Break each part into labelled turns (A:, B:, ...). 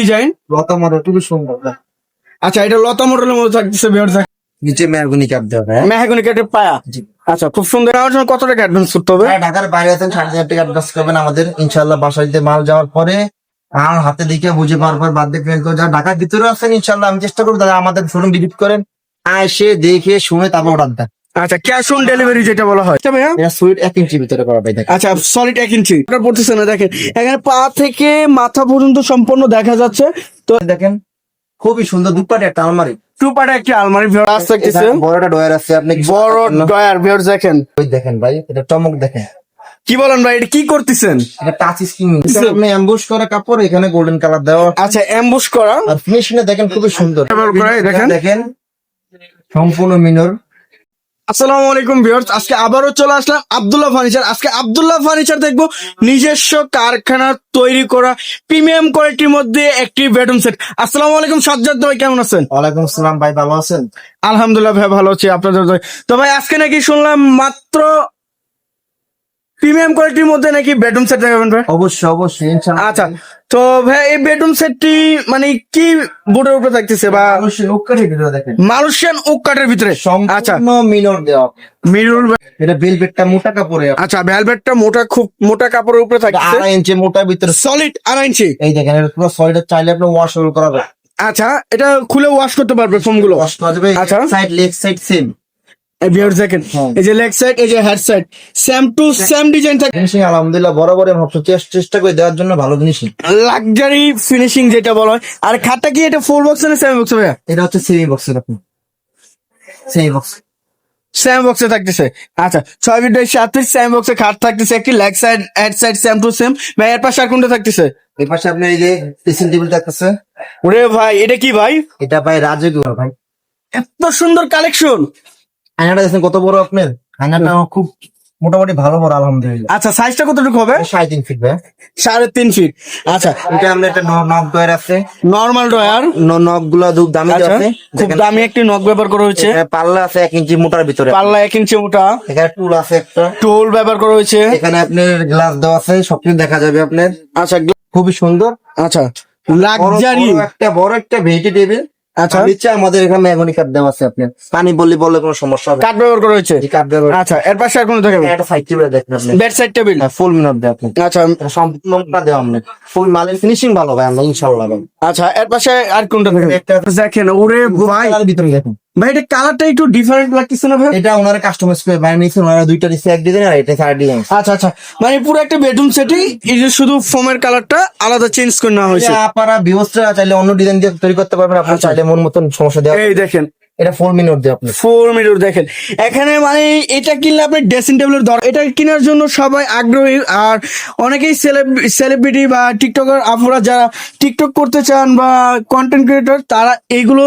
A: Design?
B: লতা model খুবই সুন্দর
A: আচ্ছা এটা লতা মডেলের মধ্যে থাকতেছে ভিউয়ার্স।
B: নিচে মেহগুনি কাপ দেওয়া হ্যাঁ?
A: মেহাগুনি কাঠের পায়া?
B: জি।
A: আচ্ছা খুব সুন্দর। আমার জন্য কত টাকা অ্যাডভান্স করতে হবে?
B: ঢাকার বাইরে আছেন সাড়ে হাজার টাকা অ্যাডভান্স করবেন আমাদের। ইনশাল্লাহ বাসাইতে মাল যাওয়ার পরে আর হাতে দেখে বুঝে পারবার বাদ দিয়ে করে যারা ঢাকার ভিতরে আছেন ইনশাল্লাহ আমি চেষ্টা করব দাদা আমাদের শোরুম ভিজিট করেন। এসে দেখে শুনে তারপর অর্ডার দেন।
A: আচ্ছা ক্যাশ অন ডেলিভারি যেটা বলা হয়। আচ্ছা ভাইয়া?
B: এটা এক ইঞ্চি ভিতরে করা ভাই দেখেন।
A: আচ্ছা সলিড এক ইঞ্চি আপনার পড়তেছে না দেখেন। এখানে পা থেকে মাথা পর্যন্ত সম্পূর্ণ দেখা যাচ্ছে। তো
B: দেখেন খুবই সুন্দর দুপাটে একটা আলমারি।
A: একটি আলমারি ভিউয়ার্স থাকতেছে।
B: এটা বড় একটা ডয়ার আছে আপনি
A: বড় ডয়ার ভিউয়ার্স দেখেন।
B: ওই দেখেন ভাই এটা চমক দেখেন।
A: কি বলেন ভাই এটা কি করতেছেন?
B: এটা টাচ স্ক্রিন আপনি করা কাপড় এখানে গোল্ডেন কালার দেওয়া।
A: আচ্ছা করা।
B: আর দেখেন খুবই সুন্দর।
A: দেখেন।
B: দেখেন সম্পূর্ণ মিনর
A: আসসালামু আলাইকুম ভিউয়ার্স আজকে আবারও চলে আসলাম আব্দুল্লাহ ফার্নিচার। আজকে আবদুল্লাহ ফার্নিচার দেখব নিজস্ব কারখানা তৈরি করা প্রিমিয়াম কোয়ালিটির মধ্যে একটি বেডরুম সেট। আসসালামু আলাইকুম সাজ্জাদ ভাই কেমন আছেন?
B: ওয়ালাইকুম আসসালাম ভাই ভালো আছেন?
A: আলহামদুলিল্লাহ ভাই ভালো আছি আপনাদের। তো ভাই আজকে নাকি শুনলাম মাত্র প্রিমিয়াম কোয়ালিটির মধ্যে নাকি বেডরুম সেট দেখাবেন ভাই?
B: অবশ্যই অবশ্যই ইনশাআল্লাহ।
A: আচ্ছা তো ভাই এই বেডরুম সেটটি মানে কি বোর্ডের উপরে থাকতেছে বা
B: অবশ্যই উক্কাঠি ভিতরে দেখেন।
A: মালয়েশিয়ান ওক কাঠের ভিতরে আচ্ছা।
B: মিনর দেওয়া।
A: মিরর
B: এটা বেলভেটটা মোটা কাপড়ে।
A: আচ্ছা ভ্যালভেটটা মোটা খুব মোটা কাপড়ের উপরে থাকতেছে।
B: আড়াই ইঞ্চি মোটা ভিতরে
A: সলিড আড়াই ইঞ্চি।
B: এই দেখেন এটা পুরো সলিড চাইলে আপনি ওয়াশ করা যাবে
A: আচ্ছা এটা খুলে ওয়াশ করতে পারবে ফোমগুলো।
B: ওয়াশ করা যাবে।
A: আচ্ছা।
B: সাইড লেগ সাইড সেম
A: ভিউয়ার দেখেন
B: হ্যাঁ।
A: এই যে লেগ সাইড এই যে head side same to same design থাকে।
B: ফিনিশিং আলহামদুলিল্লাহ বরাবর চেষ্টা- করে দেওয়ার জন্য ভালো জিনিসই
A: লাক্সারি ফিনিশিং যেটা বলা হয়। আর খাটটা কি এটা বক্স না বক্স ভাইয়া?
B: এটা হচ্ছে সেমি আপনি। সেমি বক্স
A: সেম বক্সে থাকতেছে। আচ্ছা ছয় ফিট সাত ফিট সেম বক্সে খাট থাকতেছে একটি leg side head side same to same ভাই এর পাশে আর কোনটা থাকতেছে?
B: পাশে আপনি এই যে ড্রেসিং টেবিল থাকতেছে।
A: ওরে ভাই এটা কি ভাই?
B: এটা ভাই রাজকীয় ভাই।
A: এত সুন্দর কালেকশন
B: আয়নাটা দেখছেন কত বড় আপনার? আয়নাটা খুব মোটামুটি ভালো বড় আলহামদুলিল্লাহ।
A: আচ্ছা সাইজটা কতটুকু হবে?
B: সাড়ে তিন ফিট ভাই।
A: সাড়ে তিন ফিট আচ্ছা।
B: এটা আমরা একটা নব ডয়ার আছে।
A: নর্মাল ডয়ার
B: নবগুলা খুব দামি
A: আচ্ছা।
B: আছে।
A: খুব দামি একটি নখ ব্যবহার করা হয়েছে।
B: পাল্লা আছে এক ইঞ্চি মোটার ভিতরে।
A: পাল্লা এক ইঞ্চি মোটা।
B: এখানে টুল আছে একটা।
A: টোল ব্যবহার করা হয়েছে।
B: এখানে আপনার গ্লাস দেওয়া আছে সবকিছু দেখা যাবে আপনার।
A: আচ্ছা
B: খুবই সুন্দর।
A: আচ্ছা। লাক্সারি
B: একটা বড় একটা ভেজি টেবিল
A: আচ্ছা।
B: নিচে আমাদের এখানে মেহগনি কাঠ দেওয়া আছে আপনার। পানি বললে বললে কোনো সমস্যা হবে
A: কাঠ ব্যবহার করা হয়েছে?
B: কাঠ ব্যবহার
A: আচ্ছা এর পাশে আর কোনো দেখাবে
B: একটা সাইড টেবিল দেখেন আপনি।
A: Bed side table?
B: ফুল মিনার দেয় আপনি।
A: আচ্ছা।
B: সম্পূর্ণটা দেওয়া আপনি। ফুল মালের ফিনিশিং ভালো ভাই আমরা ইনশাআল্লাহ
A: আচ্ছা এর পাশে আর কোনটা
B: দেখেন
A: দেখেন ওরে ভাই।
B: ভিতরে দেখুন।
A: ভাই এটা কালারটা একটু ডিফারেন্ট লাগতেছে না ভাই?
B: এটা ওনারা কাস্টমাইজ করে মানে নিয়েছে ওনারা দুইটা দিচ্ছে এক ডিজাইন আর এটা চার ডিজাইন
A: আচ্ছা আচ্ছা। মানে পুরো একটা বেডরুম সেটই এই যে শুধু ফোমের কালারটা আলাদা চেঞ্জ করে নেওয়া হয়েছে।
B: আপনারা ভিউসরা চাইলে অন্য ডিজাইন দিয়ে তৈরি করতে পারবেন আপনার
A: আচ্ছা।
B: চাইলে মন মতন সমস্যা দেওয়া
A: এই দেখেন
B: এটা ফুল মিনার দিয়ে আপনি
A: ফোর মিটার দেখেন। এখানে মানে এটা কিনলে আপনার ড্রেসিং টেবিলের দর এটা কেনার জন্য সবাই আগ্রহী। আর অনেকেই সেলিব্রিটি বা টিকটকার আপুরা যারা টিকটক করতে চান বা কন্টেন্ট ক্রিয়েটর তারা এইগুলো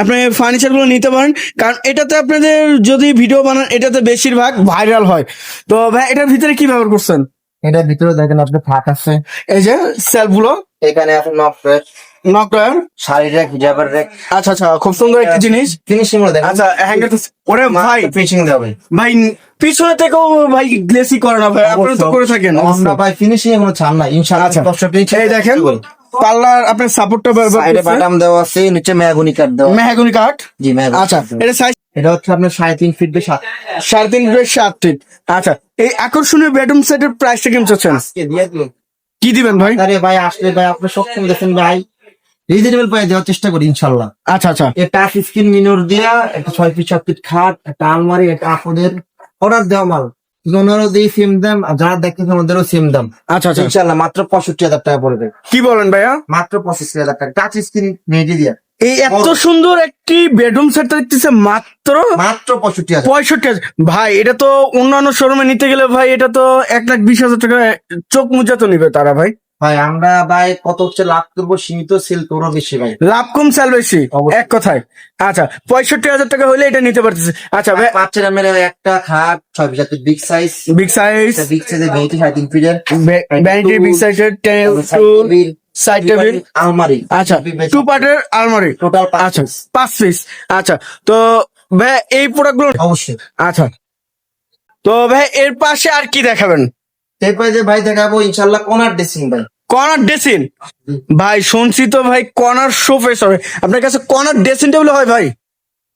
A: আপনি ফার্নিচারগুলো নিতে পারেন। কারণ এটাতে আপনাদের যদি ভিডিও বানান এটাতে বেশিরভাগ ভাইরাল হয়। তো ভাই এটার ভিতরে কি ব্যবহার করছেন?
B: এটার ভিতরে দেখেন আপনি থাক আছে।
A: এই যে সেলফগুলো।
B: এখানে আছে নক রেক শাড়ি রেক হিজাবের রেক
A: আচ্ছা আচ্ছা খুব সুন্দর একটা জিনিস।
B: ফিনিশিংগুলো
A: আচ্ছা হ্যাঙ্গার ওরে ভাই
B: ফিনিশিং দেবে
A: ভাই পিছনে থেকেও ভাই গ্লেসি করে না ভাই আপনারা তো করে থাকেন।
B: আমরা ভাই ফিনিশিং এখনও ছাড় না ইনশাআল্লাহ
A: আচ্ছা।
B: দর্শক
A: এই দেখেন আপনার সাপোর্টটা
B: সাইডে বাটাম দেওয়া আছে নিচে মেহগনি কাঠ দেওয়া
A: মেহাগুনি কাঠ
B: জি মেহগনি
A: আচ্ছা এটা সাইজ
B: এটা হচ্ছে আপনার সাড়ে তিন ফিট
A: সাড়ে তিন সাত ফিট আচ্ছা এই আকর্ষণীয় বেডরুম সেটের প্রাইসটা কেমন চাচ্ছেন?
B: আজকে দিয়ে দিন
A: কি দিবেন ভাই?
B: আরে ভাই আসলে ভাই আপনি সক্ষম দেখেন ভাই। রিজনেবল প্রাইস দেওয়ার চেষ্টা করি ইনশাল্লাহ।
A: আচ্ছা আচ্ছা।
B: এটা টাচ স্ক্রিন মিনোর দিয়া একটা ছয় ফিট সাত ফিট খাট একটা আলমারি একটা আপদের অর্ডার দেওয়া মাল। ওনারও দিই সেম দাম আর যারা দেখতেছে আমাদেরও সেম দাম।
A: আচ্ছা আচ্ছা।
B: ইনশাল্লাহ মাত্র পঁয়ষট্টি হাজার টাকা পড়বে
A: কি বলেন ভাইয়া?
B: মাত্র পঁচিশ হাজার টাকা। টাচ স্ক্রিন রেডি দিয়া।
A: এই এত সুন্দর একটি বেডরুম সেট দেখতেছে মাত্র
B: মাত্র পঁয়ষট্টি হাজার।
A: পঁয়ষট্টি হাজার। ভাই এটা তো অন্যান্য শোরুমে নিতে গেলে ভাই এটা তো এক লাখ বিশ হাজার টাকা চোখ মুজা তো নিবে তারা ভাই।
B: ভাই আমরা ভাই কত হচ্ছে? লাভ করব সীমিত সেল করব বেশি ভাই।
A: লাভ কম সেল বেশি? এক কথায়। আচ্ছা পঁয়ষট্টি হাজার টাকা হলে এটা নিতে পারতেছে। আচ্ছা ভাই
B: পাচ্ছেন আমার একটা খাট ছয় সাত big size
A: big size
B: big সাইজের ভেঙে সাড়ে তিন ফিটের
A: ভ্যানিটি বিগ সাইজের টুল সাইড টেবিল
B: আলমারি।
A: আচ্ছা টু পার্টের আলমারি।
B: টোটাল
A: আচ্ছা পাঁচ পিস আচ্ছা তো ভাই এই প্রোডাক্টগুলো
B: অবশ্যই।
A: আচ্ছা তো ভাই এর পাশে আর কি দেখাবেন?
B: এরপরে যে ভাই দেখাবো ইনশাল্লাহ কোনার ড্রেসিং ভাই।
A: Corner dressing? ভাই শুনছি তো ভাই কর্নার শোফেস হবে। আপনার কাছে কর্নার ড্রেসিং টেবিল হয় ভাই?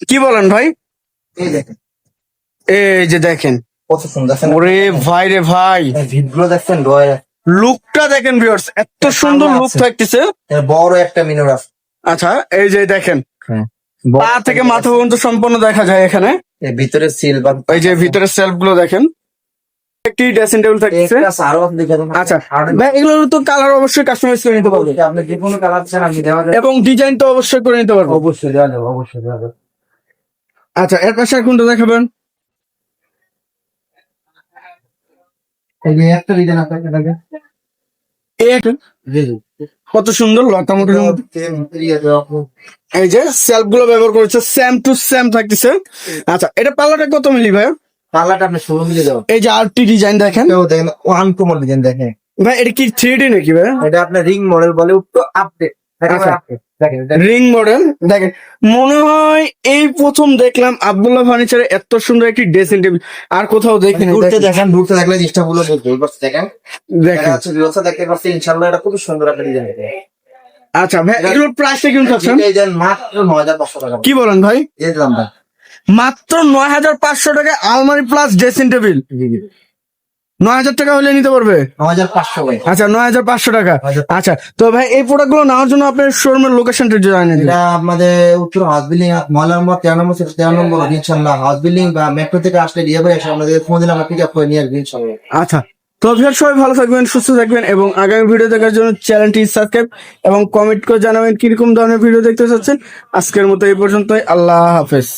A: কি বলেন ভাই?
B: এই দেখেন।
A: এই যে দেখেন।
B: কত সুন্দর
A: ওরে ভাই রে ভাই।
B: ভিতগুলো দেখছেন ডয়ার
A: লুকটা দেখেন ভিউয়ার্স এত সুন্দর লুক থাকতেছে।
B: বড় একটা মিনর আছে।
A: আচ্ছা এই যে দেখেন।
B: বড়
A: পা থেকে মাথা পর্যন্ত সম্পূর্ণ দেখা যায় এখানে।
B: ভিতরে সিলভার
A: এই যে ভিতরে সেলফগুলো দেখেন। একটি ড্রেসিং টেবিল
B: আপনি দেন
A: আচ্ছা এগুলোর তো কালার অবশ্যই কাস্টমাইজ করে নিতে পারবে।
B: আপনি যে কোনো কালার চান আমি দেওয়া যাবে।
A: এবং ডিজাইন তো অবশ্যই করে নিতে পারব।
B: অবশ্যই দেওয়া যাবে অবশ্যই দেওয়া যাবে।
A: আচ্ছা এর পাশে কোনটা দেখাবেন। কত সুন্দর লতা মোটর এই যে সেলফগুলো ব্যবহার করেছে সেম টু সেম থাকতেছে। আচ্ছা এটা পাল্লাটা কত মিলি ভাই
B: কালারটা আপনি ষোলো মিলে দেবো
A: এই যে আরটি ডিজাইন দেখেন।
B: দেখেন ওয়ান কমন ডিজাইন দেখেন।
A: ভাই এটা কি থ্রি ডি নাকি ভাই?
B: এটা আপনার রিং মডেল বলে একটু আপডেট
A: আচ্ছা।
B: দেখেন
A: রিং মডেল মনে হয় এই প্রথম দেখলাম আব্দুল্লাহ ফার্নিচারে এত সুন্দর একটি ড্রেসিং টেবিল আর কোথাও দেখিনি
B: ঘুরতে
A: দেখেন।
B: দেখেন। ঘুরতে দেখলে জিনিসটা গুলো দেখেন।
A: দেখেন।
B: যাচ্ছে দেখতে পাচ্ছি ইনশাল্লাহ এটা খুব সুন্দর একটা ডিজাইন
A: আচ্ছা ভাই এগুলোর প্রাইসটা
B: মাত্র নয় হাজার পাঁচশো টাকা।
A: কি বলেন ভাই? মাত্র নয় হাজার পাঁচশো টাকায় আলমারি প্লাস ড্রেসিং টেবিল নয় হাজার টাকা হলে নিতে পারবে? আচ্ছা নয় হাজার পাঁচশো টাকা। আচ্ছা তো ভাই এই প্রোডাক্টগুলো নেওয়ার জন্য আপনার শোরুমের লোকেশনটা জানিয়ে দিন।
B: এটা আমাদের উত্তর হাউস বিল্ডিং মহলার নম্বর তেরো নম্বর তেরো নম্বর ইনশাল্লাহ হাউস বিল্ডিং বা মেট্রো থেকে আসলে দিয়ে এসে আমাদের ফোন দিলে আমরা পিক আপ করে নিয়ে আসব ইনশাল্লাহ
A: আচ্ছা তো ভিউয়ার সবাই ভালো থাকবেন সুস্থ থাকবেন এবং আগামী ভিডিও দেখার জন্য চ্যানেলটি সাবস্ক্রাইব এবং কমেন্ট করে জানাবেন কীরকম ধরনের ভিডিও দেখতে চাচ্ছেন। আজকের মতো এই পর্যন্তই আল্লাহ হাফেজ।